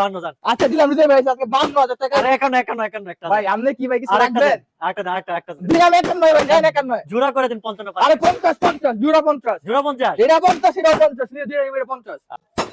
বান্ন আচ্ছা দিলাম হৃদয় ভাই আজকে বান্ন হাজার টাকা। আরে একান্ন একান্ন একান্ন একটা ভাই আপনি কি ভাই কিছু আর একটা রাখবেন? দেন আরেকটা দেন আরেকটা একটা দিলাম একান্ন ভাই দেন একান্ন। জোড়া করে দিন পঞ্চান্ন আরে পঞ্চাশ পঞ্চাশ জোড়া পঞ্চাশ। জোড়া পঞ্চাশ? এটা পঞ্চাশ এটা পঞ্চাশ নিয়ে পঞ্চাশ।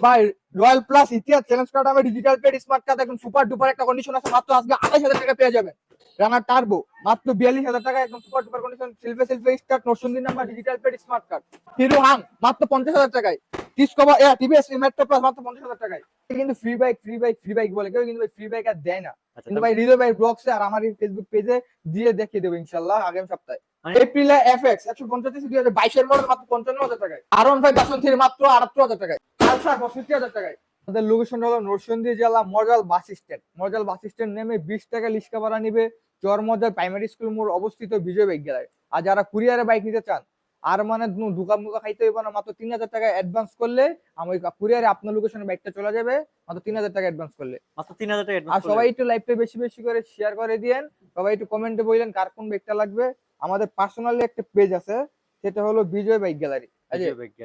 ভাই রয়্যাল প্লাস ইতিহাস চ্যালেঞ্জ কার্ড আমি ডিজিটাল পেড স্মার্ট কার্ড এখন সুপার ডুপার একটা কন্ডিশন আছে মাত্র আজকে আড়াই হাজার টাকা পেয়ে যাবেন। রানার টার্বো মাত্র বিয়াল্লিশ হাজার টাকা একদম সুপার ডুপার কন্ডিশন সিলভে সিলভে start Narsundi number digital paid smart card Hero Hunk মাত্র পঞ্চাশ হাজার টাকায়। ডিসকভার এ টিভিএস মেট্রো প্লাস মাত্র পঞ্চাশ হাজার টাকায়। কিন্তু free bike free bike free bike বলে। কেউ কিন্তু ফ্রি বাইক আর দেয় না। আচ্ছা, কিন্তু ভাই হৃদয় ভাই ব্লগসে আর আমার ফেসবুক পেজে দিয়ে দেখিয়ে দেবো ইনশাল্লাহ আগামী সপ্তাহে। এপ্রিল এপ্রিলে এফএক্স একশো পঞ্চাশ দুই হাজার বাইশের মডেল মাত্র পঞ্চান্ন হাজার টাকায়। R one five version three মাত্র আটাত্তর হাজার টাকায়। আলট্রা পঁয়ষট্টি হাজার টাকায়। আমাদের লোকেশন হলো নরসিংদী জেলা মজাল বাস স্ট্যান্ড মজাল বাস স্ট্যান্ড নেমে বিশ টাকা লিস্কা ভাড়া নিবে। চর মজার প্রাইমারি স্কুল মোড় অবস্থিত বিজয় বাইক গ্যালারি আর যারা কুরিয়ারে বাইক নিতে চান আর মানে দুকা মুকা খাইতে হইব না মাত্র তিন হাজার টাকা অ্যাডভান্স করলে আমি কুরিয়ারে আপনার লোকেশনে বাইকটা চলে যাবে মাত্র তিন হাজার টাকা অ্যাডভান্স করলে। মাত্র তিন হাজার টাকা আর সবাই একটু লাইভটা বেশি বেশি করে শেয়ার করে দিয়েন সবাই একটু কমেন্টে বললেন কার কোন বাইকটা লাগবে। আমাদের পার্সোনালি একটা পেজ আছে সেটা হলো বিজয় বাইক গ্যালারি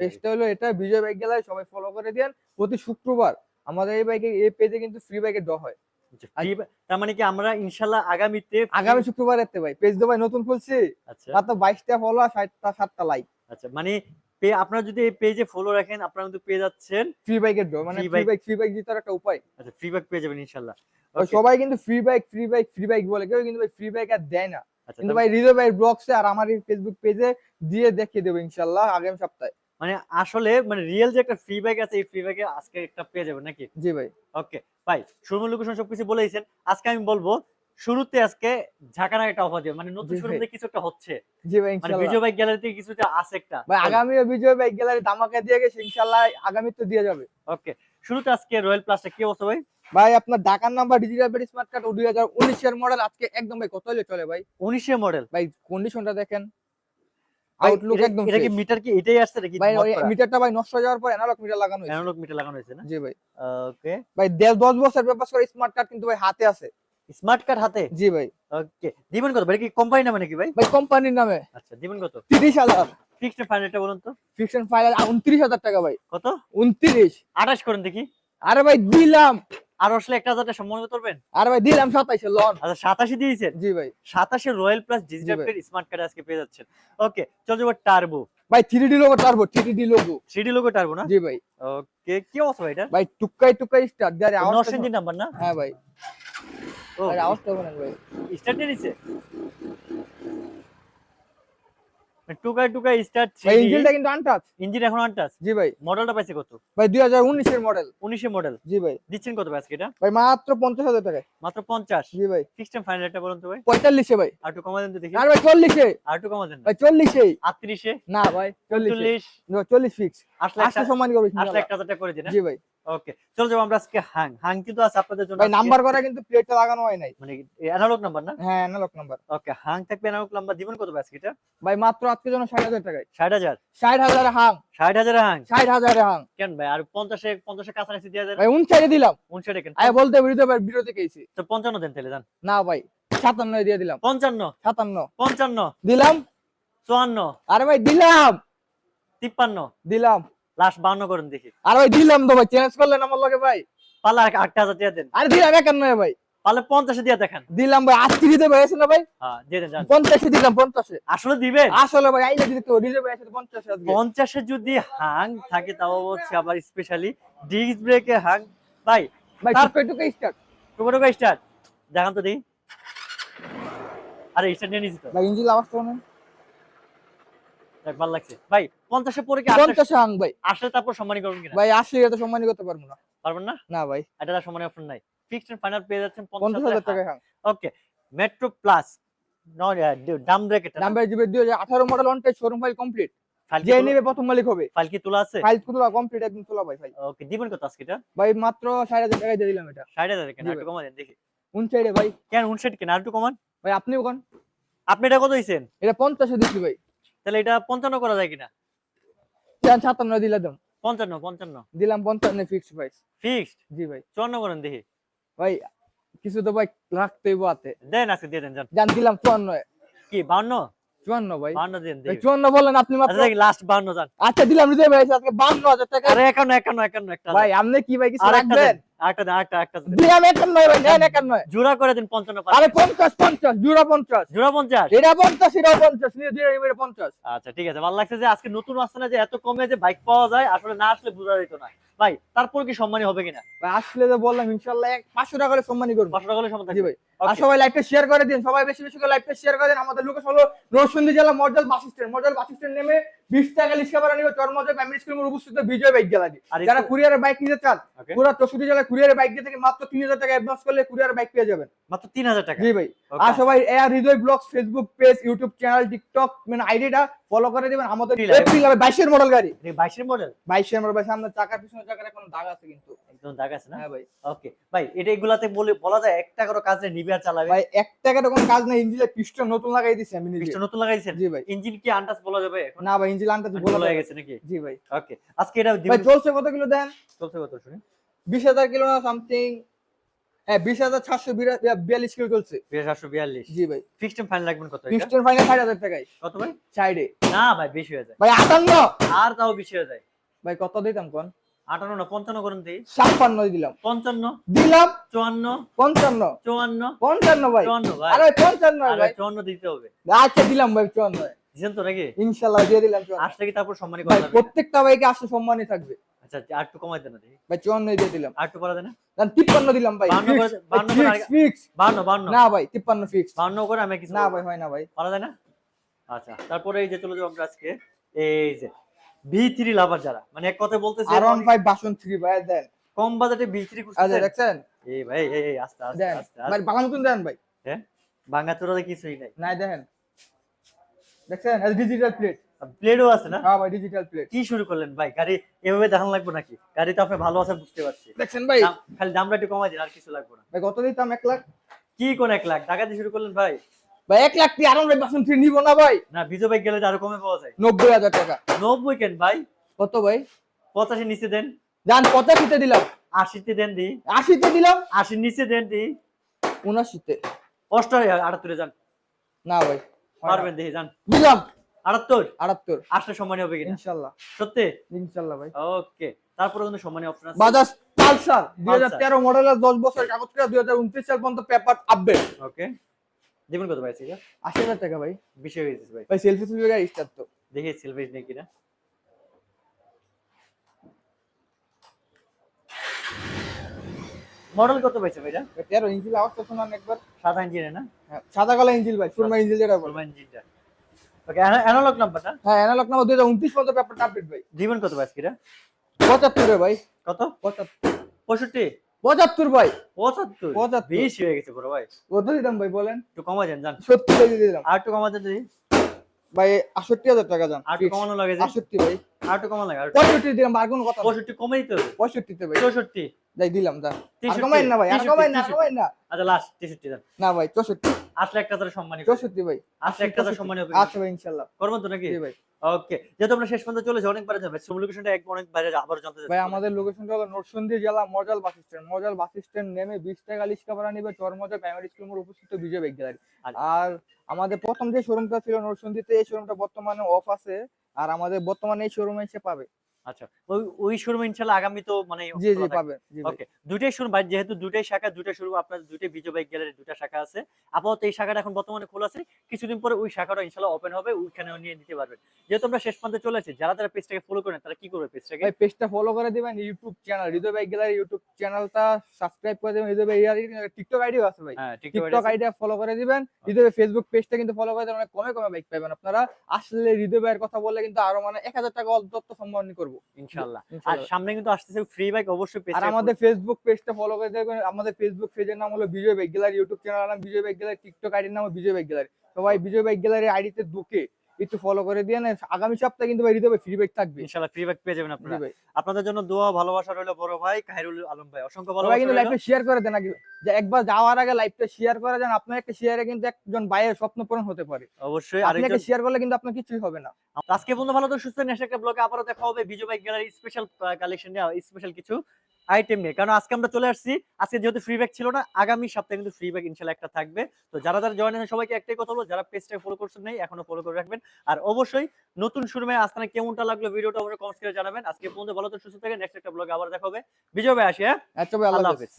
পেজটা হলো এটা বিজয় বাইক গ্যালারি সবাই ফলো করে দিয়েন। প্রতি শুক্রবার আমাদের এই বাইকে এই পেজে কিন্তু ফ্রি বাইকে ড্র হয়। তার মানে কি আমরা ইনশাল্লাহ আগামীতে আগামী শুক্রবার এতে ভাই পেজ নতুন খুলছি। আচ্ছা। মাত্র বাইশটা ফলো আর ষাটটা সাতটা লাইক আচ্ছা মানে পে- আপনারা যদি এই পেজে ফলো রাখেন আপনারা কিন্তু পেয়ে যাচ্ছেন ফ্রি বাইকের ড্র মানে ফ্রি বাইক ফ্রি বাইক জিতার একটা উপায়। আচ্ছা ফ্রি ব্যাক পেয়ে যাবেন ইনশাল্লাহ। সবাই কিন্তু free bike free bike free bike বলে কেউ কিন্তু ভাই ফ্রি বাইক আর দেয় না। আচ্ছা, কিন্তু ভাই হৃদয় ভাই ব্লগসে আর আমার এই ফেসবুক পেজে দিয়ে দেখিয়ে দেবো ইনশাল্লাহ আগামী সপ্তাহে। মানে আসলে মানে রিয়েল যে একটা ফ্রি ব্যাগ আছে এই ফ্রি ব্যাগে আজকে একটা পেয়ে যাবেন নাকি? জি ভাই। ওকে ভাই শুরু লোকেশন সবকিছু বলে দিয়েছেন। আজকে আমি বলব শুরুতে আজকে ঝাঁকানা একটা অফার দিবেন। মানে নতুন শুরুতে কিছু একটা হচ্ছে। জি ভাই ইনশাল্লাহ। বিজয় বাইক গ্যালারিতে কিছুটা আছে একটা। ভাই আগামী বিজয় বাইক গ্যালারি ধামাকা দিয়ে গেছে ইনশাল্লাহ আগামী তো দিয়ে যাবে। ওকে শুরুতে আজকে রয়্যাল প্লাসটা কি অবস্থা ভাই? ভাই আপনার ঢাকার number digital paid smart card দুই হাজার উনিশের মডেল আজকে একদম ভাই কত হলে চলে ভাই? উনিশের মডেল ভাই কন্ডিশনটা দেখেন। আউটলুক একদম এটা কি মিটার কি? এটাই আসছে নাকি ভাই মিটারটা ভাই নষ্ট হয়ে যাওয়ার পর অ্যানালগ মিটার লাগানো হয়েছে। অ্যানালগ মিটার লাগানো হয়েছে না? জি ভাই। ওকে ভাই দেড় দশ বছর ব্যাপার করে স্মার্ট কার্ড কিন্তু ভাই হাতে আছে। স্মার্ট কার্ড হাতে? জি ভাই। ওকে দিবেন কত? ভাই কি কোম্পানি নামে নাকি ভাই? ভাই কোম্পানির নামে। আচ্ছা দিবেন কত? তিরিশ হাজার। ফিক্সড ফাইনালটা বলুন তো। ফিকশন ফাইনাল উনত্রিশ হাজার টাকা ভাই। কত? উনত্রিশ। আঠাশ করেন দেখি। আরে ভাই দিলাম। আর আসলে একটা হাজার টাকা সম্মান করবেন? আর ভাই দিলাম সাতাশে লন। আচ্ছা সাতাশে দিয়েছেন? জি ভাই। সাতাশে royal plus digital smart card আজকে পেয়ে যাচ্ছেন। ওকে চল যাব টার্বো। ভাই three D logo turbo three D logo three D logo turbo না? জি ভাই। ওকে কি অবস্থা ভাই এটা? ভাই টুকাই টুকাই স্টার্ট দেয়ার আওয়াজ নরসিংদী নাম্বার না? হ্যাঁ ভাই। ও। আরে ভাই। স্টার্ট নিয়ে নিছে? টুকাই টুকাই স্টার্ট ভাই ইঞ্জিনটা কিন্তু আনটাচ ইঞ্জিন এখন আনটাস জি ভাই। মডেলটা পাইছে কত? ভাই দুই হাজার উনিশের মডেল উনিশে মডেল জি ভাই। দিচ্ছেন কত আজকে এটা? ভাই মাত্র পঞ্চাশ হাজার টাকায়। মাত্র পঞ্চাশ। জি ভাই। টাইম ফাইনাল একটা বলুন তো ভাই। পঁয়তাল্লিশে ভাই। আর একটু কমা দেন তো দেখি। আর ভাই চল্লিশে। আর একটু কমা দেন ভাই চল্লিশে। আটত্রিশে? না ভাই চল্লিশে। চল্লিশ। চল্লিশ ফিক্স আসলে আসতে একটা- সম্মান করবে আসলে একটা হাজার টাকা করে দিন জি ভাই। ওকে চলো যাব আমরা আজকে হাং হাং কিন্তু আছে আপনাদের জন্য ভাই নাম্বার করা কিন্তু প্লেটটা লাগানো হয় নাই। মানে অ্যানালগ নাম্বার না? হ্যাঁ অ্যানালগ নাম্বার ওকে হাং থাকবে অ্যানালগ নাম্বার দিবেন কত আজকে এটা? ভাই মাত্র আজকে জন্য ষাট হাজার টাকায়। ষাট হাজার? ষাট হাজার হাং ষাট হাজার হাং ষাট হাজার হাং কেন ভাই আর পঞ্চাশে পঞ্চাশে কাছাকাছি দিয়ে দেন ভাই উনষাটে দিলাম। উনষাটে কেন? আয় বলতে বিরুদ্ধে ভাই বিরতি কেছি তো পঞ্চান্ন দেন তাহলে যান। না ভাই সাতান্ন দিয়ে দিলাম। পঞ্চান্ন? সাতান্ন। পঞ্চান্ন? দিলাম। চুয়ান্ন? আরে ভাই দিলাম। তিপ্পান্ন? দিলাম। লাস্ট বান্ন করেন দেখি। আরে ভাই দিলাম তো ভাই চেঞ্জ করলেন আমার লগে ভাই। আটটা হাজার দিয়ে দেন। আরে দিলাম একান্ন ভাই। পারলে পঞ্চাশে দিয়ে দেখেন। দিলাম ভাই আটত্রিশ দিতে ভাই না ভাই? হ্যাঁ দিয়ে দেন দিলাম পঞ্চাশে। আসলে দিবেন? আসলে ভাই আইলে দিতে তো দিতে ভাই আজকে। পঞ্চাশে যদি হাং থাকে তাও হচ্ছে আবার স্পেশালি ডিস্ক ব্রেকে হাং। ভাই ভাই টুকাই স্টার্ট টুকো টুকো স্টার্ট দেখান তো দেখি। আরে স্টার্ট নিয়ে নিছি তো। ভাই ইঞ্জিন আওয়াজ শোনেন দেখ ভালো লাগছে। ভাই পঞ্চাশে পরে কি ভাই। আসলে তারপর সম্মানী করবেন কিনা? ভাই আসলে এটা করতে পারব না। পারবেন না? না ভাই। এটা তার সম্মানী অপশন নাই। ফিক্সড এন্ড ফাইনাল পেয়ে যাচ্ছেন পঞ্চাশ পঞ্চাশ হাজার হাজার টাকা। Okay Metro Plus Dam model on type showroom file complete file যে নিবে প্রথম মালিক হবে। ফাইল কি তোলা আছে? ফাইল তোলা কমপ্লিট একদম তোলা ভাই ফাইল ওকে দিবেন কত আজকে এটা? ভাই মাত্র দিয়ে দিলাম এটা। একটু দেখি। উনসাইডে ভাই? কেন উনষাট কেন? আর একটু কমান। ভাই আপনিও কোন। আপনি এটা কত হইছেন এটা পঞ্চাশে দিচ্ছি ভাই। তাহলে এটা পঞ্চান্ন করা যায় কিনা? সাতান্ন দিলে দাম পঞ্চান্ন পঞ্চান্ন। দিলাম পঞ্চান্ন ফিক্স প্রাইস ফিক্সড জি ভাই। চুয়ান্ন করেন দেখি। ভাই কিছু তো ভাই রাখতেই হাতে। দেন আজকে দিয়ে দেন জান দিলাম চুয়ান্ন। কি বাউন্ন চুয়ান্ন ভাই। বাউন্ন দেন ভাই চুয়ান্ন বললেন আপনি মাত্র। লাস্ট বাউন্ন যান। আচ্ছা দিলাম ভাই আজকে বান্ন হাজার টাকা। আরে একান্ন একান্ন একান্ন একটা ভাই আপনি কি ভাই কিছু আর একটা দেন আরেকটা একটা দেন। দিলাম একান্ন ভাই নেন একান্ন জোড়া করে দিন পঞ্চান্ন আরে পঞ্চাশ পঞ্চাশ জোড়া পঞ্চাশ। জোড়া পঞ্চাশ? এটা পঞ্চাশ এটা পঞ্চাশ নিয়ে দিয়ে এবারে পঞ্চাশ। আচ্ছা ঠিক আছে। ভালো লাগছে যে আজকে নতুন আসছে না যে এত কমে যে বাইক পাওয়া যায় আসলে না আসলে বোঝা যেত না। ভাই তারপর কি সম্মানী হবে কিনা? ভাই আসলে তো বললাম টাকা করে করব। পাঁচশো টাকা সম্মান জি ভাই। আর সবাই লাইভটা শেয়ার করে দিন। সবাই বেশি বেশি করে লাইভটা শেয়ার করে দিন। আমাদের লোকেশ হলো নরসিংদী জেলা মর্যাল বাস স্ট্যান্ড। মর্যাল বাস স্ট্যান্ড নেমে বিশ টাকা লিস্কা ভাড়া নিবে চরমজা প্রাইমারি স্কুলের উপস্থিত বিজয় বাইক গ্যালারি যারা বাইক নিতে চান Okay. পুরো চৌষট্টি জেলায় কুরিয়ারের বাইক দিয়ে থেকে মাত্র তিন হাজার টাকা অ্যাডভান্স করলে কুরিয়ারের বাইক পেয়ে যাবেন। মাত্র তিন হাজার টাকা। জি ভাই। আর সবাই air Hridoy blogs Facebook page YouTube channel TikTok মানে আইডিটা ফলো করে দিবেন। আমাদের বাইশের মডেল গাড়ি। বাইশের মডেল বাইশের মডেল ভাই সামনে চাকার পিছনে চাকার এখন দাগ আছে কিন্তু। একদম দাগ আছে না? হ্যাঁ ভাই। ওকে ভাই এটা এগুলাতে বলে বলা যায় একটা করে কাজ নেই চালাবে? ভাই এক টাকার কোনো কাজ নেই ইঞ্জিনের পিস্টন নতুন লাগাই দিছি আমি নিজে। পিস্টন নতুন লাগাইছেন? জি ভাই। ইঞ্জিন কি বলা যাবে এখন? না ভাই ইঞ্জিন বলা হয়ে গেছে নাকি? জি ভাই। ওকে আজকে এটা ভাই চলছে কত কিলো দেন? চলছে কত শুনি? বিশ হাজার কিলো না সামথিং হ্যাঁ বিশ হাজার সাতশো বিয়াল্লিশ কিলো চলছে। বিশ সাতশো বিয়াল্লিশ। জি ভাই। ফিক্সড ফাইন লাগবেন কত ষাট হাজার টাকায় কত ভাই? সাইডে না ভাই বেশি হয়ে যায়। ভাই আটান্ন। আর তাও বেশি হয়ে যায়। ভাই কত দিতাম কোন? আটান্ন না পঞ্চান্ন করুন দিই ছাপ্পান্ন দিলাম। পঞ্চান্ন দিলাম। চুয়ান্ন পঞ্চান্ন। চুয়ান্ন পঞ্চান্ন ভাই। চুয়ান্ন ভাই। আরে পঞ্চান্ন ভাই। চুয়ান্ন দিতে হবে। আচ্ছা দিলাম ভাই চুয়ান্ন। দিচ্ছেন তো নাকি? দিয়ে দিলাম চুয়ান্ন। আসলে কি তারপর সম্মানী করা প্রত্যেকটা বাইকে আসলে সম্মানই থাকবে। আচ্ছা আর একটু কমাই দেন না দেখি ভাই চুয়ান্ন দিয়ে দিলাম। আর একটু করা দেয় না? তিপ্পান্ন দিলাম ভাই। ফিক্স বান্ন বান্ন না ভাই তিপ্পান্ন ফিক্স বান্ন করে আমি কিছু না। ভাই হয় না ভাই। পারা যায় না? আচ্ছা তারপরে এই যে চলে যাব আমরা আজকে। এই যে ভি থ্রি লাভার যারা। মানে এক কথায় বলতেছে বাসন ভাই দেন। কম বাজেটে ভি থ্রি আচ্ছা দেখছেন? এই ভাই এই এই আস্তে আস্তে আস্তে ভাই বাংলা নতুন দেন ভাই। হ্যাঁ? ভাঙা কিছুই নাই। নাই দেখেন দেখছেন? ডিজিটাল প্লেট প্লেটও আছে না? হ্যাঁ ভাই ডিজিটাল প্লেট কি শুরু করলেন ভাই? গাড়ি এভাবে দেখানো লাগবে নাকি? গাড়ি তো আপনি ভালো আছে বুঝতে পারছি। দেখছেন ভাই? খালি দামটা একটু কমাই দিন আর কিছু লাগবে না। ভাই কত দিতাম? এক লাখ? কি কোন এক লাখ? টাকা দিয়ে শুরু করলেন ভাই? ভাই এক লাখ দিয়ে আরাম ভাই বাসন থ্রি নিবো না ভাই। না বিজয় বাইক গেলে আরও কমে পাওয়া যায়। নব্বই হাজার টাকা। নব্বই কেন ভাই? কত ভাই? পঁচাশি নিচে দেন। যান পঁচাশিতে দিলাম। আশিতে দেন দি। আশিতে দিলাম। আশির নিচে দেন দি। উনাশিতে অষ্টাশি আটাত্তরে যান না ভাই পারবেন দেখি যান দিলাম আটাত্তর? আটাত্তর। আসলে সম্মানী হবে কিনা? ইনশাল্লাহ। সত্যি? ইনশাল্লাহ ভাই। ওকে। তারপরে কিন্তু সম্মানী অপশন আছে। বাজাজ পালসার দুই হাজার তেরো মডেলের দশ বছর কাগজ দুই হাজার উনত্রিশ সাল পর্যন্ত পেপার আপডেট ওকে। দিবেন কত ভাই এটা। আশি হাজার টাকা ভাই বেশি হয়ে গেছে ভাই। ভাই সেলফি সেলফি গাড়ি স্টার্ট তো। দেখি সিলভাইজ নেই কিনা। মডেল কত পাইছে ভাইটা ভাই, তেরো ইঞ্জিল আওয়াজটা শোনান একবার। সাদা ইঞ্জিনে না? হ্যাঁ, সাদা কালা ইঞ্জিল ভাই সুরমা ইঞ্জিল যেটা বলে। ফুলমান ইঞ্জিনটা ওকে অ্যানালগ নাম্বার না হ্যাঁ অ্যানালগ নাম্বার দুই হাজার উনত্রিশ পর্যন্ত পেপারটা আপডেট ভাই। দিবেন কত ভাই আজকে পঁচাত্তরে ভাই। কত? পঁচাত্তর। পঁয়ষট্টি। পঁচাত্তর ভাই। পঁচাত্তর? পঁচাত্তর। বেশি হয়ে গেছে বড় ভাই। কত দিতাম ভাই বলেন। একটু কমা যান জান সত্যি দিয়ে দিলাম। আর একটু কমা দেন দিদি ভাই আটষট্টি হাজার টাকা যান। আর একটু কমানো লাগে ভাই। আর একটু কমা লাগে পঁয়ষট্টি দিলাম আর কোনো কথা পঁয়ষট্টি কমে দিতে হবে পঁয়ষট্টিতে ভাই। চৌষট্টি। যাই দিলাম আর তেষট্টি, না ভাই আর কমাইন না। কমাইন না। আচ্ছা লাস্ট তেষট্টি না ভাই চৌষট্টি। আসলে একটা তার সম্মানী। চৌষট্টি ভাই। আসলে একটা তার সম্মানী হবে আচ্ছা ভাই ইনশাল্লাহ। করবেন তো নাকি? ভাই। ওকে যেহেতু আমরা শেষ পর্যন্ত অনেক বাইরে যাবে। শ্রম লোকেশনটা এক অনেক বাইরে আবার জানতে ভাই আমাদের লোকেশনটা হলো নরসিংদী জেলা মজাল বাস স্ট্যান্ড মজাল বাস স্ট্যান্ড নেমে বিশ টাকা লিস্কা ভাড়া নিবে চরমজা প্রাইমারি স্কুল মোড় উপস্থিত বিজয় বাইক গ্যালারি আর- আর আমাদের প্রথম যে শোরুমটা ছিল নরসিংদীতে এই শোরুমটা বর্তমানে অফ আছে। আর আমাদের বর্তমানে এই শোরুমে এসে পাবে। আচ্ছা ওই ওই শোরুম ইনশাআল্লাহ আগামী তো মানে জি জি খোলা থাকবে। পাবে জি ভাই। ওকে দুইটাই শোরুম ভাই যেহেতু দুইটাই শাখা দুইটা শোরুম আপনার দুইটাই বিজয় বাইক গ্যালারি দুইটা শাখা আছে। আপাতত এই শাখাটা এখন বর্তমানে খোলা আছে। কিছুদিন পরে ওই শাখাটা ইনশাআল্লাহ ওপেন হবে ওইখানেও নিয়ে নিতে পারবেন। যেহেতু আমরা শেষ পর্যন্ত চলে আসছি যারা যারা পেজটাকে ফলো করেন তারা কি করবে পেজটাকে ভাই পেজটা ফলো করে দিবেন YouTube channel Hridoy bike gallery YouTube চ্যানেলটা সাবস্ক্রাইব করে দিবেন হৃদয় বাইক টিকটক আইডিও আছে ভাই। হ্যাঁ টিকটক আইডিয়া ফলো করে দিবেন হৃদয় ফেসবুক পেজটা কিন্তু ফলো করে দিবেন অনেক কমে কমে বাইক পাবেন আপনারা। আসলে হৃদয় ভাইয়ের কথা বললে কিন্তু আরও মানে এক হাজার টাকা অন্তত সম্মানী করব। ইনশাআল্লাহ। আর সামনে কিন্তু আসতেছে ফ্রি বাইক অবশ্যই আর আমাদের ফেসবুক পেজটা ফলো করে দেখবেন আমাদের ফেসবুক পেজের নাম হলো Bijoy bike gallery YouTube channel নাম বিজয় বাইক গ্যালারি টিকটক আইডির নাম বিজয় বাইক গ্যালারি সবাই বিজয় বাইক গ্যালারি আইডিতে ঢুকে একটু ফলো করে দিয়ে আগামী সপ্তাহে কিন্তু ভাই হৃদয় ফ্রি বাইক থাকবে। ইনশাআল্লাহ ফ্রি বাইক পেয়ে যাবেন আপনারা। ভাই। আপনাদের জন্য দোয়া ভালোবাসা রইল বড় ভাই কাহিরুল আলম ভাই। অসংখ্য ভালোবাসা কিন্তু। লাইভটা শেয়ার করে দেন আগে। যে একবার যাওয়ার আগে লাইভটা শেয়ার করে দেন। আপনার একটা শেয়ারে কিন্তু একজন ভাইয়ের স্বপ্ন পূরণ হতে পারে। অবশ্যই। আপনি একটা শেয়ার করলে কিন্তু আপনার কিছুই হবে না। আজকে বন্ধু ভালো তো সুস্থ নেক্সট একটা ব্লগে আবারও দেখা হবে। Bijoy bike gallery special collection নিয়ে স্পেশাল কিছু। আইটেম নিয়ে কারণ আজকে আমরা চলে আসছি। আজকে যেহেতু ফ্রি ব্যাগ ছিল না আগামী সপ্তাহে কিন্তু ফ্রি ব্যাগ ইনশাল্লাহ একটা থাকবে। তো যারা যারা জয়েন সবাইকে একটাই কথা বলব যারা পেজটাকে ফলো করছেন নাই এখনও ফলো করে রাখবেন। আর অবশ্যই নতুন শুরুমে আস্তানা কেমনটা লাগল ভিডিওটা অবশ্যই কমেন্ট করে জানাবেন। আজকে পর্যন্ত ভালো তো সুস্থ থাকেন। নেক্সট একটা ব্লগে আবার দেখা হবে। বিজয় ভাই আসি হ্যাঁ? আচ্ছা ভাই আল্লাহ হাফেজ।